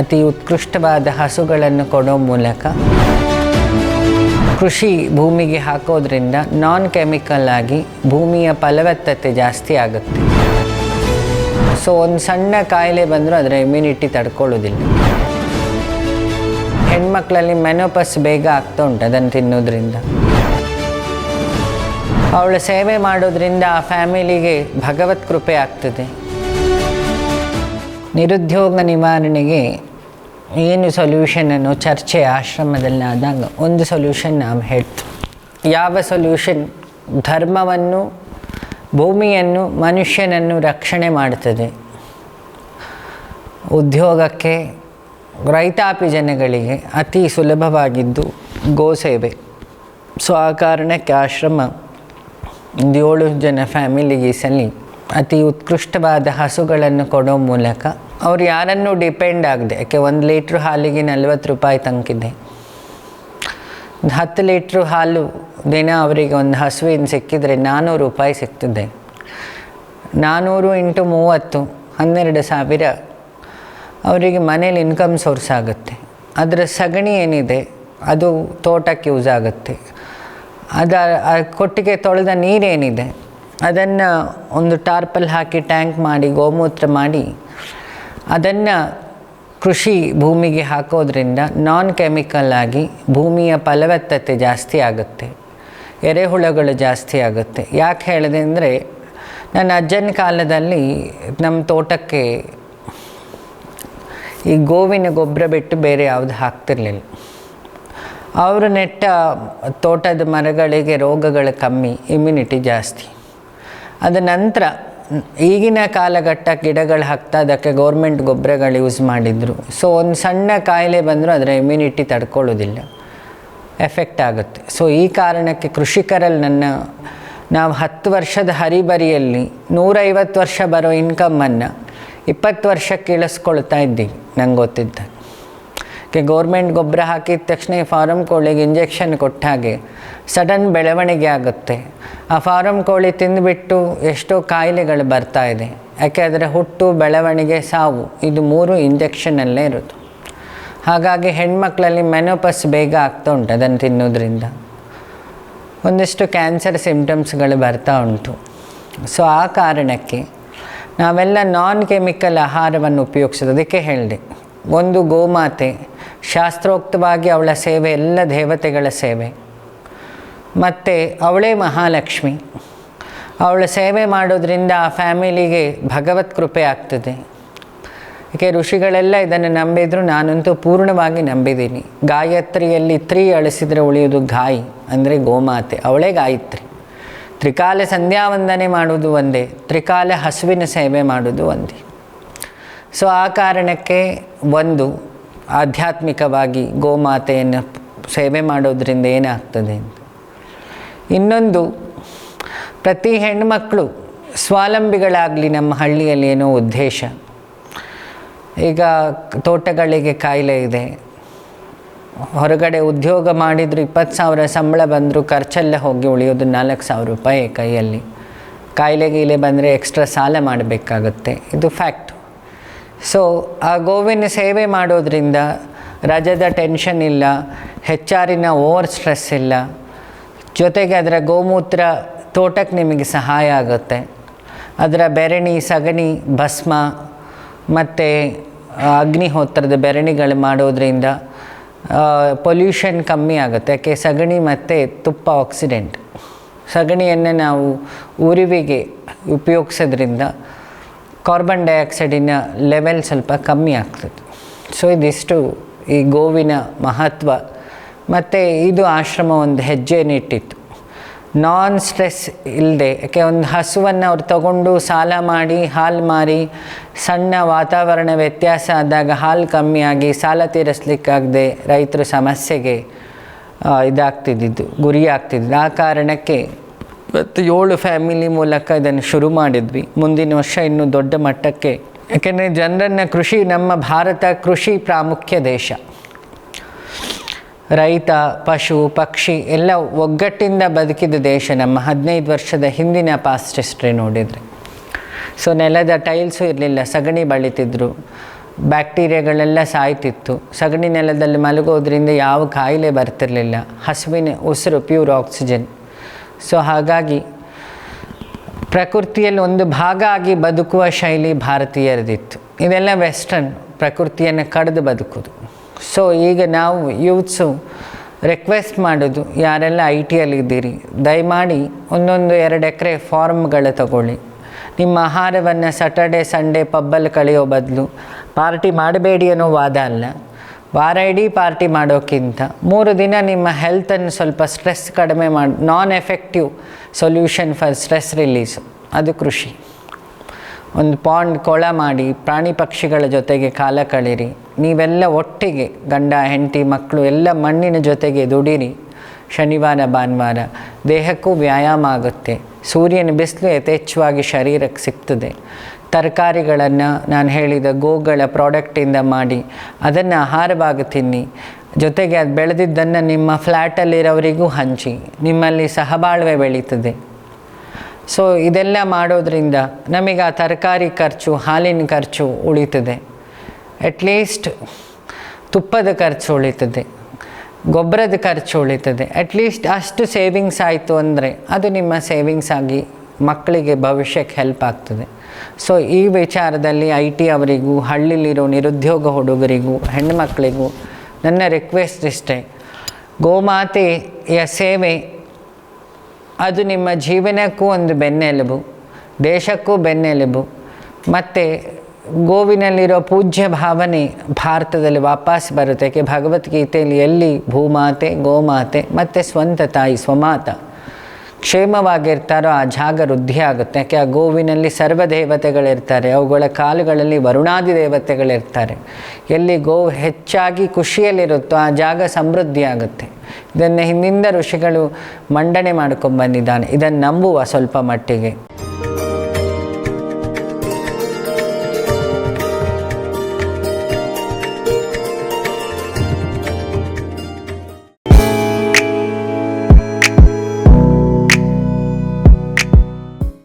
ಅತಿ ಉತ್ಕೃಷ್ಟವಾದ ಹಸುಗಳನ್ನು ಕೊಡೋ ಮೂಲಕ ಕೃಷಿ ಭೂಮಿಗೆ ಹಾಕೋದ್ರಿಂದ ನಾನ್ ಕೆಮಿಕಲ್ ಆಗಿ ಭೂಮಿಯ ಫಲವತ್ತತೆ ಜಾಸ್ತಿ ಆಗುತ್ತೆ. ಸೊ ಒಂದು ಸಣ್ಣ ಕಾಯಿಲೆ ಬಂದರೂ ಅದರ ಇಮ್ಯುನಿಟಿ ತಡ್ಕೊಳ್ಳೋದಿಲ್ಲ. ಹೆಣ್ಮಕ್ಳಲ್ಲಿ ಮೆನೋಪಸ್ ಬೇಗ ಆಗ್ತಾ ಉಂಟು ಅದನ್ನು ತಿನ್ನೋದ್ರಿಂದ. ಅವಳ ಸೇವೆ ಮಾಡೋದ್ರಿಂದ ಆ ಫ್ಯಾಮಿಲಿಗೆ ಭಗವತ್ ಕೃಪೆ ಆಗ್ತದೆ. ನಿರುದ್ಯೋಗ ನಿವಾರಣೆಗೆ ಏನು ಸೊಲ್ಯೂಷನ್ ಅನ್ನೋ ಚರ್ಚೆ ಆಶ್ರಮದಲ್ಲಿ ಆದಾಗ ಒಂದು ಸೊಲ್ಯೂಷನ್ ನಾವು ಹೇಳ್ತು ಯಾವ ಸೊಲ್ಯೂಷನ್ ಧರ್ಮವನ್ನು, ಭೂಮಿಯನ್ನು, ಮನುಷ್ಯನನ್ನು ರಕ್ಷಣೆ ಮಾಡ್ತದೆ. ಉದ್ಯೋಗಕ್ಕೆ, ರೈತಾಪಿ ಜನಗಳಿಗೆ ಅತಿ ಸುಲಭವಾಗಿದ್ದು ಗೋಸೇವೆ ಸೊ, ಆ ಕಾರಣಕ್ಕೆ ಆಶ್ರಮ ಒಂದು ಏಳು ಜನ ಫ್ಯಾಮಿಲಿಗೆ ಸಲ್ಲಿ ಅತಿ ಉತ್ಕೃಷ್ಟವಾದ ಹಸುಗಳನ್ನು ಕೊಡೋ ಮೂಲಕ ಅವ್ರು ಯಾರನ್ನು ಡಿಪೆಂಡ್ ಆಗದೆ, ಯಾಕೆ ಒಂದು ಲೀಟ್ರ್ ಹಾಲಿಗೆ ನಲ್ವತ್ತು ರೂಪಾಯಿ ತಂಕಿದೆ. ಹತ್ತು ಲೀಟ್ರ್ ಹಾಲು ದಿನ ಅವರಿಗೆ ಒಂದು ಹಸುವಿನ ಸಿಕ್ಕಿದರೆ ನಾನ್ನೂರು ರೂಪಾಯಿ ಸಿಕ್ತಿದ್ದೆ ನಾನ್ನೂರು ಇಂಟು ಮೂವತ್ತು, ಹನ್ನೆರಡು ಸಾವಿರ ಅವರಿಗೆ ಮನೇಲಿ ಇನ್ಕಮ್ ಸೋರ್ಸ್ ಆಗುತ್ತೆ. ಅದರ ಸಗಣಿ ಏನಿದೆ, ಅದು ತೋಟಕ್ಕೆ ಯೂಸ್ ಆಗುತ್ತೆ. ಅದ ಕೊಟ್ಟಿಗೆ ತೊಳೆದ ನೀರೇನಿದೆ, ಅದನ್ನು ಒಂದು ಟಾರ್ಪಲ್ ಹಾಕಿ ಟ್ಯಾಂಕ್ ಮಾಡಿ, ಗೋಮೂತ್ರ ಮಾಡಿ ಅದನ್ನು ಕೃಷಿ ಭೂಮಿಗೆ ಹಾಕೋದ್ರಿಂದ ನಾನ್ ಕೆಮಿಕಲ್ ಆಗಿ ಭೂಮಿಯ ಫಲವತ್ತತೆ ಜಾಸ್ತಿ ಆಗುತ್ತೆ. ಎರೆಹುಳಗಳು ಜಾಸ್ತಿ ಆಗುತ್ತೆ. ಯಾಕೆ ಹೇಳಿದೆ ಅಂದರೆ, ನನ್ನ ಅಜ್ಜನ ಕಾಲದಲ್ಲಿ ನಮ್ಮ ತೋಟಕ್ಕೆ ಈ ಗೋವಿನ ಗೊಬ್ಬರ ಬಿಟ್ಟು ಬೇರೆ ಯಾವುದು ಹಾಕ್ತಿರ್ಲಿಲ್ಲ. ಅವರು ನೆಟ್ಟ ತೋಟದ ಮರಗಳಿಗೆ ರೋಗಗಳು ಕಮ್ಮಿ ಇಮ್ಯುನಿಟಿ ಜಾಸ್ತಿ. ಅದ ನಂತರ ಈಗಿನ ಕಾಲಘಟ್ಟ ಗಿಡಗಳು ಹಾಕ್ತಾ ಅದಕ್ಕೆ ಗೌರ್ಮೆಂಟ್ ಗೊಬ್ಬರಗಳು ಯೂಸ್ ಮಾಡಿದರು. ಸೊ ಒಂದು ಸಣ್ಣ ಕಾಯಿಲೆ ಬಂದರೂ ಅದರ ಇಮ್ಯುನಿಟಿ ತಡ್ಕೊಳ್ಳೋದಿಲ್ಲ. ಎಫೆಕ್ಟ್ ಆಗುತ್ತೆ. ಸೊ ಈ ಕಾರಣಕ್ಕೆ ಕೃಷಿಕರಲ್ಲಿ ನನ್ನ, ನಾವು ಹತ್ತು ವರ್ಷದ ಹರಿಬರಿಯಲ್ಲಿ ನೂರೈವತ್ತು ವರ್ಷ ಬರೋ ಇನ್ಕಮನ್ನು ಇಪ್ಪತ್ತು ವರ್ಷಕ್ಕೆ ಇಳಿಸ್ಕೊಳ್ತಾ ಇದ್ದೀವಿ ನಂಗೆ ಗೊತ್ತಿದ್ದ. ಕೆ ಗೌರ್ಮೆಂಟ್ ಗೊಬ್ಬರ ಹಾಕಿದ ತಕ್ಷಣ ಈ ಫಾರಮ್ ಕೋಳಿಗೆ ಇಂಜೆಕ್ಷನ್ ಕೊಟ್ಟ ಹಾಗೆ ಸಡನ್ ಬೆಳವಣಿಗೆ ಆಗುತ್ತೆ. ಆ ಫಾರಮ್ ಕೋಳಿ ತಿಂದುಬಿಟ್ಟು ಎಷ್ಟೋ ಕಾಯಿಲೆಗಳು ಬರ್ತಾ ಇದೆ. ಯಾಕೆ ಅದರ ಹುಟ್ಟು, ಬೆಳವಣಿಗೆ, ಸಾವು ಇದು ಮೂರು ಇಂಜೆಕ್ಷನಲ್ಲೇ ಇರೋದು. ಹಾಗಾಗಿ ಹೆಣ್ಮಕ್ಳಲ್ಲಿ ಮೆನೋಪಸ್ ಬೇಗ ಆಗ್ತಾ ಉಂಟು ಅದನ್ನು ತಿನ್ನೋದ್ರಿಂದ. ಒಂದಿಷ್ಟು ಕ್ಯಾನ್ಸರ್ ಸಿಂಪ್ಟಮ್ಸ್ಗಳು ಬರ್ತಾ ಉಂಟು. ಸೊ ಆ ಕಾರಣಕ್ಕೆ ನಾವೆಲ್ಲ ನಾನ್ ಕೆಮಿಕಲ್ ಆಹಾರವನ್ನು ಉಪಯೋಗಿಸೋದು. ಅದಕ್ಕೆ ಹೇಳಿದೆ. ಒಂದು ಗೋಮಾತೆ, ಶಾಸ್ತ್ರೋಕ್ತವಾಗಿ ಅವಳ ಸೇವೆ ಎಲ್ಲ ದೇವತೆಗಳ ಸೇವೆ. ಮತ್ತು ಅವಳೇ ಮಹಾಲಕ್ಷ್ಮಿ. ಅವಳ ಸೇವೆ ಮಾಡೋದ್ರಿಂದ ಆ ಫ್ಯಾಮಿಲಿಗೆ ಭಗವತ್ ಕೃಪೆ ಆಗ್ತದೆ. ಏಕೆ ಋಷಿಗಳೆಲ್ಲ ಇದನ್ನು ನಂಬಿದ್ರು, ನಾನಂತೂ ಪೂರ್ಣವಾಗಿ ನಂಬಿದ್ದೀನಿ. ಗಾಯತ್ರಿಯಲ್ಲಿ ತ್ರೀ ಅಳಿಸಿದರೆ ಉಳಿಯೋದು ಗಾಯಿ, ಅಂದರೆ ಗೋಮಾತೆ. ಅವಳೇ ಗಾಯತ್ರಿ. ತ್ರಿಕಾಲ ಸಂಧ್ಯಾವಂದನೆ ಮಾಡುವುದು ಒಂದೇ, ತ್ರಿಕಾಲ ಹಸುವಿನ ಸೇವೆ ಮಾಡುವುದು ಒಂದೇ. ಸೊ ಆ ಕಾರಣಕ್ಕೆ ಒಂದು ಆಧ್ಯಾತ್ಮಿಕವಾಗಿ ಗೋಮಾತೆಯನ್ನು ಸೇವೆ ಮಾಡೋದ್ರಿಂದ ಏನಾಗ್ತದೆ ಅಂತ. ಇನ್ನೊಂದು, ಪ್ರತಿ ಹೆಣ್ಮಕ್ಕಳು ಸ್ವಾವಲಂಬಿಗಳಾಗಲಿ ನಮ್ಮ ಹಳ್ಳಿಯಲ್ಲಿ ಏನೋ ಉದ್ದೇಶ. ಈಗ ತೋಟಗಳಿಗೆ ಕಾಯಿಲೆ ಇದೆ. ಹೊರಗಡೆ ಉದ್ಯೋಗ ಮಾಡಿದರೂ ಇಪ್ಪತ್ತು ಸಾವಿರ ಸಂಬಳ ಬಂದರೂ ಖರ್ಚೆಲ್ಲ ಹೋಗಿ ಉಳಿಯೋದು ನಾಲ್ಕು ಸಾವಿರ ರೂಪಾಯಿ ಕೈಯಲ್ಲಿ. ಕಾಯಿಲೆ ಗೀಲೆ ಬಂದರೆ ಎಕ್ಸ್ಟ್ರಾ ಸಾಲ ಮಾಡಬೇಕಾಗುತ್ತೆ. ಇದು ಫ್ಯಾಕ್ಟ್. ಸೊ ಆ ಗೋವಿನ ಸೇವೆ ಮಾಡೋದ್ರಿಂದ ರಜದ ಟೆನ್ಷನ್ ಇಲ್ಲ, ಹೆಚ್ಚಾರಿನ ಓವರ್ ಸ್ಟ್ರೆಸ್ ಇಲ್ಲ. ಜೊತೆಗೆ ಅದರ ಗೋಮೂತ್ರ ತೋಟಕ್ಕೆ ನಿಮಗೆ ಸಹಾಯ ಆಗುತ್ತೆ. ಅದರ ಬೆರಣಿ, ಸಗಣಿ, ಭಸ್ಮ ಮತ್ತು ಅಗ್ನಿಹೋತ್ರದ ಬೆರಣಿಗಳು ಮಾಡೋದ್ರಿಂದ ಪೊಲ್ಯೂಷನ್ ಕಮ್ಮಿ ಆಗುತ್ತೆ. ಯಾಕೆ, ಸಗಣಿ ಮತ್ತು ತುಪ್ಪ ಆಕ್ಸಿಡೆಂಟ್ ಸಗಣಿಯನ್ನು ನಾವು ಉರಿವಿಗೆ ಉಪಯೋಗಿಸೋದ್ರಿಂದ ಕಾರ್ಬನ್ ಡೈಆಕ್ಸೈಡಿನ ಲೆವೆಲ್ ಸ್ವಲ್ಪ ಕಮ್ಮಿ ಆಗ್ತದೆ. ಸೊ ಇದಿಷ್ಟು ಈ ಗೋವಿನ ಮಹತ್ವ. ಮತ್ತು ಇದು ಆಶ್ರಮ ಒಂದು ಹೆಜ್ಜೆನಿಟ್ಟಿತ್ತು ನಾನ್ ಸ್ಟ್ರೆಸ್ ಇಲ್ಲದೆ ಯಾಕೆ ಒಂದು ಹಸುವನ್ನು ಅವ್ರು ತಗೊಂಡು ಸಾಲ ಮಾಡಿ, ಹಾಲು ಮಾರಿ, ಸಣ್ಣ ವಾತಾವರಣ ವ್ಯತ್ಯಾಸ ಆದಾಗ ಹಾಲು ಕಮ್ಮಿಯಾಗಿ ಸಾಲ ತೀರಿಸ್ಲಿಕ್ಕಾಗದೆ ರೈತರು ಸಮಸ್ಯೆಗೆ ಇದಾಗ್ತಿದ್ದಿದ್ದು ಗುರಿ ಆಗ್ತಿದ್ದು ಆ ಕಾರಣಕ್ಕೆ ಇವತ್ತು ಏಳು ಫ್ಯಾಮಿಲಿ ಮೂಲಕ ಇದನ್ನು ಶುರು ಮಾಡಿದ್ವಿ. ಮುಂದಿನ ವರ್ಷ ಇನ್ನೂ ದೊಡ್ಡ ಮಟ್ಟಕ್ಕೆ. ಯಾಕೆಂದರೆ ಜನರನ್ನ ಕೃಷಿ, ನಮ್ಮ ಭಾರತ ಕೃಷಿ ಪ್ರಾಮುಖ್ಯ ದೇಶ. ರೈತ, ಪಶು, ಪಕ್ಷಿ ಎಲ್ಲ ಒಗ್ಗಟ್ಟಿಂದ ಬದುಕಿದ ದೇಶ ನಮ್ಮ ಹದಿನೈದು ವರ್ಷದ ಹಿಂದಿನ ಪಾಸ್ಟ್ ಹಿಸ್ಟ್ರಿ ನೋಡಿದರೆ. ಸೊ ನೆಲದ ಟೈಲ್ಸು ಇರಲಿಲ್ಲ, ಸಗಣಿ ಬಳಿತಿದ್ರು. ಬ್ಯಾಕ್ಟೀರಿಯಾಗಳೆಲ್ಲ ಸಾಯ್ತಿತ್ತು. ಸಗಣಿ ನೆಲದಲ್ಲಿ ಮಲಗೋದ್ರಿಂದ ಯಾವ ಕಾಯಿಲೆ ಬರ್ತಿರಲಿಲ್ಲ. ಹಸುವಿನ ಉಸಿರು ಪ್ಯೂರ್ ಆಕ್ಸಿಜನ್ ಸೊ ಹಾಗಾಗಿ ಪ್ರಕೃತಿಯಲ್ಲಿ ಒಂದು ಭಾಗ ಆಗಿ ಬದುಕುವ ಶೈಲಿ ಭಾರತೀಯರದಿತ್ತು. ಇದೆಲ್ಲ ವೆಸ್ಟರ್ನ್ ಪ್ರಕೃತಿಯನ್ನು ಕಡಿದು ಬದುಕೋದು. ಸೊ ಈಗ ನಾವು ಯೂತ್ಸು ರಿಕ್ವೆಸ್ಟ್ ಮಾಡೋದು, ಯಾರೆಲ್ಲ ಐ ಟಿಯಲ್ಲಿದ್ದೀರಿ ದಯಮಾಡಿ ಒಂದೊಂದು ಎರಡು ಎಕರೆ ಫಾರ್ಮ್ಗಳು ತಗೊಳ್ಳಿ. ನಿಮ್ಮ ಆಹಾರವನ್ನು ಸ್ಯಾಟರ್ಡೆ ಸಂಡೇ ಪಬ್ಬಲ್ಲಿ ಕಳೆಯೋ ಬದಲು ಪಾರ್ಟಿ ಮಾಡಬೇಡಿ ಅನ್ನೋ ವಾದ ಅಲ್ಲ. ವಾರ ಇಡೀ ಪಾರ್ಟಿ ಮಾಡೋಕ್ಕಿಂತ ಮೂರು ದಿನ ನಿಮ್ಮ ಹೆಲ್ತನ್ನು ಸ್ವಲ್ಪ ಸ್ಟ್ರೆಸ್ ಕಡಿಮೆ ಮಾಡಿ non effective solution for stress release ಅದು ಕೃಷಿ. ಒಂದು ಪಾಂಡ್ ಕೊಳ ಮಾಡಿ, ಪ್ರಾಣಿ ಪಕ್ಷಿಗಳ ಜೊತೆಗೆ ಕಾಲ ಕಳೀರಿ. ನೀವೆಲ್ಲ ಒಟ್ಟಿಗೆ, ಗಂಡ, ಹೆಂಡತಿ, ಮಕ್ಕಳು, ಎಲ್ಲ ಮಣ್ಣಿನ ಜೊತೆಗೆ ದುಡಿರಿ. ಶನಿವಾರ, ಭಾನುವಾರ ದೇಹಕ್ಕೂ ವ್ಯಾಯಾಮ ಆಗುತ್ತೆ. ಸೂರ್ಯನ ಬಿಸಿಲು ಯಥೇಚ್ಛವಾಗಿ ಶರೀರಕ್ಕೆ ಸಿಗ್ತದೆ. ತರಕಾರಿಗಳನ್ನು ನಾನು ಹೇಳಿದ ಗೋಗಳ ಪ್ರಾಡಕ್ಟಿಂದ ಮಾಡಿ ಅದನ್ನು ಆಹಾರವಾಗಿ ತಿನ್ನಿ. ಜೊತೆಗೆ ಅದು ಬೆಳೆದಿದ್ದನ್ನು ನಿಮ್ಮ ಫ್ಲ್ಯಾಟಲ್ಲಿರೋರಿಗೂ ಹಂಚಿ. ನಿಮ್ಮಲ್ಲಿ ಸಹಬಾಳ್ವೆ ಬೆಳೀತದೆ. ಸೊ ಇದೆಲ್ಲ ಮಾಡೋದ್ರಿಂದ ನಮಗೆ ಆ ತರಕಾರಿ ಖರ್ಚು, ಹಾಲಿನ ಖರ್ಚು ಉಳಿತದೆ. ಅಟ್ಲೀಸ್ಟ್ ತುಪ್ಪದ ಖರ್ಚು ಉಳಿತದೆ. ಗೊಬ್ಬರದ ಖರ್ಚು ಉಳಿತದೆ. ಅಟ್ಲೀಸ್ಟ್ ಅಷ್ಟು ಸೇವಿಂಗ್ಸ್ ಆಯಿತು ಅಂದರೆ ಅದು ನಿಮ್ಮ ಸೇವಿಂಗ್ಸ್ ಆಗಿ ಮಕ್ಕಳಿಗೆ ಭವಿಷ್ಯಕ್ಕೆ ಹೆಲ್ಪ್ ಆಗ್ತದೆ. ಸೊ ಈ ವಿಚಾರದಲ್ಲಿ ಐ ಟಿ ಅವರಿಗೂ, ಹಳ್ಳಿಲಿರೋ ನಿರುದ್ಯೋಗ ಹುಡುಗರಿಗೂ ಹೆಣ್ಣುಮಕ್ಕಳಿಗೂ ನನ್ನ ರಿಕ್ವೆಸ್ಟ್ ಇಷ್ಟೇ. ಗೋಮಾತೆಯ ಸೇವೆ, ಅದು ನಿಮ್ಮ ಜೀವನಕ್ಕೂ ಒಂದು ಬೆನ್ನೆಲುಬು, ದೇಶಕ್ಕೂ ಬೆನ್ನೆಲುಬು, ಮತ್ತು ಗೋವಿನಲ್ಲಿರೋ ಪೂಜ್ಯ ಭಾವನೆ ಭಾರತದಲ್ಲಿ ವಾಪಸ್ ಬರುತ್ತೆ. ಭಗವದ್ಗೀತೆಯಲ್ಲಿ ಎಲ್ಲಿ ಭೂಮಾತೆ, ಗೋಮಾತೆ, ಮತ್ತು ಸ್ವಂತ ತಾಯಿ, ಸ್ವಮಾತ. ಕ್ಷೇಮವಾಗಿರ್ತಾರೋ ಆ ಜಾಗ ವೃದ್ಧಿ ಆಗುತ್ತೆ. ಯಾಕೆ? ಆ ಗೋವಿನಲ್ಲಿ ಸರ್ವ ದೇವತೆಗಳಿರ್ತಾರೆ ಅವುಗಳ ಕಾಲುಗಳಲ್ಲಿ ವರುಣಾದಿ ದೇವತೆಗಳಿರ್ತಾರೆ. ಎಲ್ಲಿ ಗೋವು ಹೆಚ್ಚಾಗಿ ಖುಷಿಯಲ್ಲಿರುತ್ತೋ ಆ ಜಾಗ ಸಮೃದ್ಧಿ ಆಗುತ್ತೆ. ಇದನ್ನು ಹಿಂದಿಂದ ಋಷಿಗಳು ಮಂಡನೆ ಮಾಡ್ಕೊಂಡು ಬಂದಿದ್ದಾನೆ ಇದನ್ನು ನಂಬುವ ಸ್ವಲ್ಪ ಮಟ್ಟಿಗೆ.